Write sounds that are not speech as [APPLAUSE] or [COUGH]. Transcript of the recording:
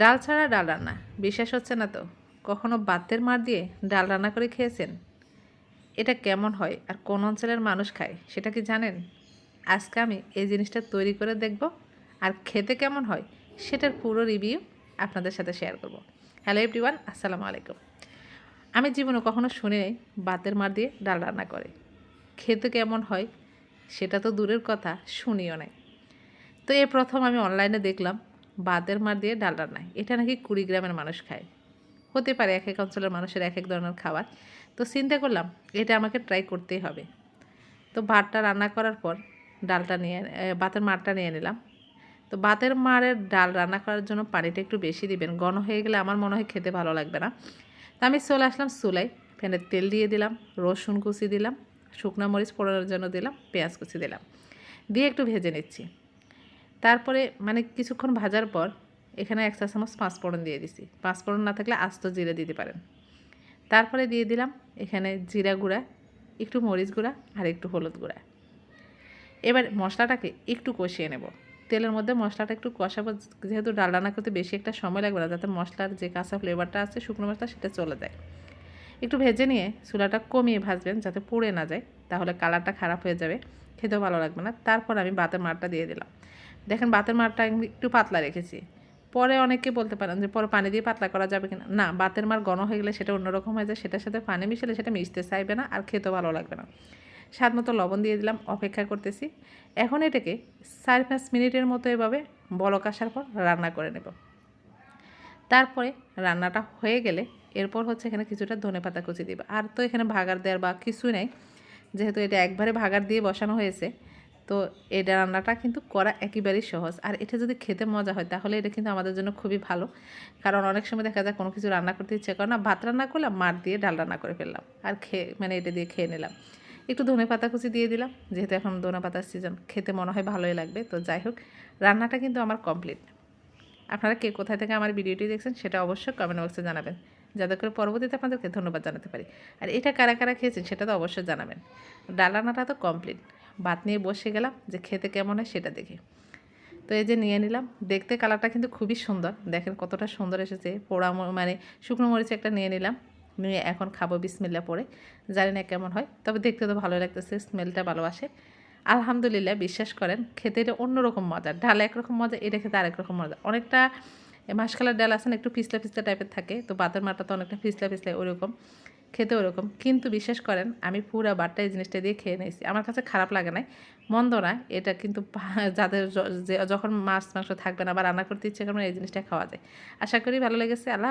ডাল ছাড়া ডাল রান্না। বিশ্বাস হচ্ছে না তো? কখনো বাতের মার দিয়ে ডাল রান্না করে খেয়েছেন? এটা কেমন হয় আর কোন অঞ্চলের মানুষ খায়, সেটা কি জানেন? আজকে আমি এই জিনিসটা তৈরি করে দেখব আর খেতে কেমন হয়, সেটার পুরো রিভিউ আপনাদের সাথে শেয়ার করব। হ্যালো এভরিওয়ান, আসসালামু আলাইকুম। আমি জীবনে কখনো শুনি নাই বাতের মার দিয়ে ডাল রান্না করে। খেতে কেমন হয়, সেটা তো দূরের কথা, শুনিও নাই। তো এ প্রথম আমি অনলাইনে দেখলাম বাতের মার দিয়ে ডাল রান্না এটা নাকি কুড়িগ্রামের মানুষ খায়। হতে পারে এক এক অঞ্চলের মানুষের এক এক ধরনের খাবার। তো চিন্তা করলাম, এটা আমাকে ট্রাই করতেই হবে। তো ভাতটা রান্না করার পর ডালটা নিয়ে ভাতের মারটা নিয়ে নিলাম। তো ভাতের মারের ডাল রান্না করার জন্য পানিটা একটু বেশি দিবেন। ঘন হয়ে গেলে আমার মনে হয় খেতে ভালো লাগবে না। তো আমি চলে আসলাম চুলাই ফ্যানে তেল দিয়ে দিলাম, রসুন কুচি দিলাম, শুকনো মরিচ পোড়ানোর জন্য দিলাম, পেঁয়াজ কুচি দিলাম। দিয়ে একটু ভেজে নিচ্ছি। তারপরে মানে কিছুক্ষণ ভাজার পর এখানে এক চা চামচ পাঁচফোড়ন দিয়ে দিছি। পাঁচফোড়ন না থাকলে আস্ত জিরে দিতে পারেন। তারপরে দিয়ে দিলাম এখানে জিরা গুঁড়া, একটু মরিচ গুঁড়া আর একটু হলুদ গুঁড়া। এবার মশলাটাকে একটু কষিয়ে নেব। তেলের মধ্যে মশলাটা একটু কষাবো, যেহেতু ডাল রান্না করতে বেশি একটা সময় লাগবে না, যাতে মশলার যে কাঁচা ফ্লেভারটা আছে, শুকনো মশলা, সেটা চলে যায়। একটু ভেজে নিয়ে চুলাটা কমিয়ে ভাজবেন যাতে পুড়ে না যায়, তাহলে কালারটা খারাপ হয়ে যাবে, খেতেও ভালো লাগবে না। তারপর আমি বাতের মারটা দিয়ে দিলাম। দেখেন বাতের মারটা আমি একটু পাতলা রেখেছি। পরে অনেকে বলতে পারেন যে, পরে পানি দিয়ে পাতলা করা যাবে কিনা? না, বাতের মার ঘন হয়ে গেলে সেটা অন্যরকম হয়ে যায়, সেটার সাথে পানি মিশালে সেটা মিশতে চাইবে না আর খেতেও ভালো লাগবে না। স্বাদ মতো লবণ দিয়ে দিলাম, অপেক্ষা করতেছি। এখন এটাকে চার পাঁচ মিনিটের মতো এভাবে বলক আসার পর রান্না করে নেব। তারপরে রান্নাটা হয়ে গেলে এরপর হচ্ছে এখানে কিছুটা ধনে পাতা কুচি দিবা। আর তো এখানে ভাগার দেওয়ার বা কিছুই নেই। যেহেতু এটা একবারে ভাগার দিয়ে বসানো হয়েছে তো এটা রান্নাটা কিন্তু করা একেবারেই সহজ। আর এটা যদি খেতে মজা হয়, তাহলে এটা কিন্তু আমাদের জন্য খুবই ভালো। কারণ অনেক সময় দেখা যায় কোনো কিছু রান্না করতে ইচ্ছে করে না, ভাত রান্না করলাম, মার দিয়ে ডাল রান্না করে ফেললাম। আর খেয়ে মানে এটা দিয়ে খেয়ে নিলাম। একটু ধনে পাতা কুচি দিয়ে দিলাম, যেহেতু এখন ধনে পাতার সিজন খেতে মনে হয় ভালোই লাগবে। তো যাই হোক, রান্নাটা কিন্তু আমার কমপ্লিট আপনারা কে কোথায় থেকে আমার ভিডিওটি দেখছেন, সেটা অবশ্যই কমেন্ট বক্সে জানাবেন। যাতে করে পরবর্তীতে আপনাদেরকে ধন্যবাদ জানাতে পারি। আর এটা কারা কারা খেয়েছেন, সেটা তো অবশ্যই জানাবেন। ডাল রান্নাটা তো কমপ্লিট ভাত নিয়ে বসে গেলাম যে খেতে কেমন হয় সেটা দেখে। তো এই যে নিয়ে নিলাম, দেখতে কালারটা কিন্তু খুবই সুন্দর। দেখেন কতটা সুন্দর এসেছে। পোড়া মানে শুকনো মরিচ একটা নিয়ে নিলাম। নিয়ে এখন খাব বিসমিল্লা পরে। জানি না কেমন হয়, তবে দেখতে তো ভালো লাগতেছে, স্মেলটা ভালো আসে। আলহামদুলিল্লাহ, বিশ্বাস করেন, খেতে এটা অন্যরকম মজা। ডাল একরকম মজা, এটা খেতে আরেক রকম মজা। অনেকটা মাসকালার ডাল আছে না, একটু পিছলা পিছলা টাইপের থাকে, তো বাতের মাটা তো অনেকটা পিছলা পিছলা ওরকম। খেতে ওরকম। কিন্তু বিশ্বাস করেন, আমি পুরা বাটটা এই জিনিসটা দিয়ে খেয়ে নিয়েছি। আমার কাছে খারাপ লাগে নাই। মন্দ না, এটা কিন্তু [LAUGHS] যাদের যখন মাছ, মাংস থাকবে না বা রান্না করতে ইচ্ছে করবে এই জিনিসটা খাওয়া যায়। আশা করি ভালো লেগেছে। আল্লাহ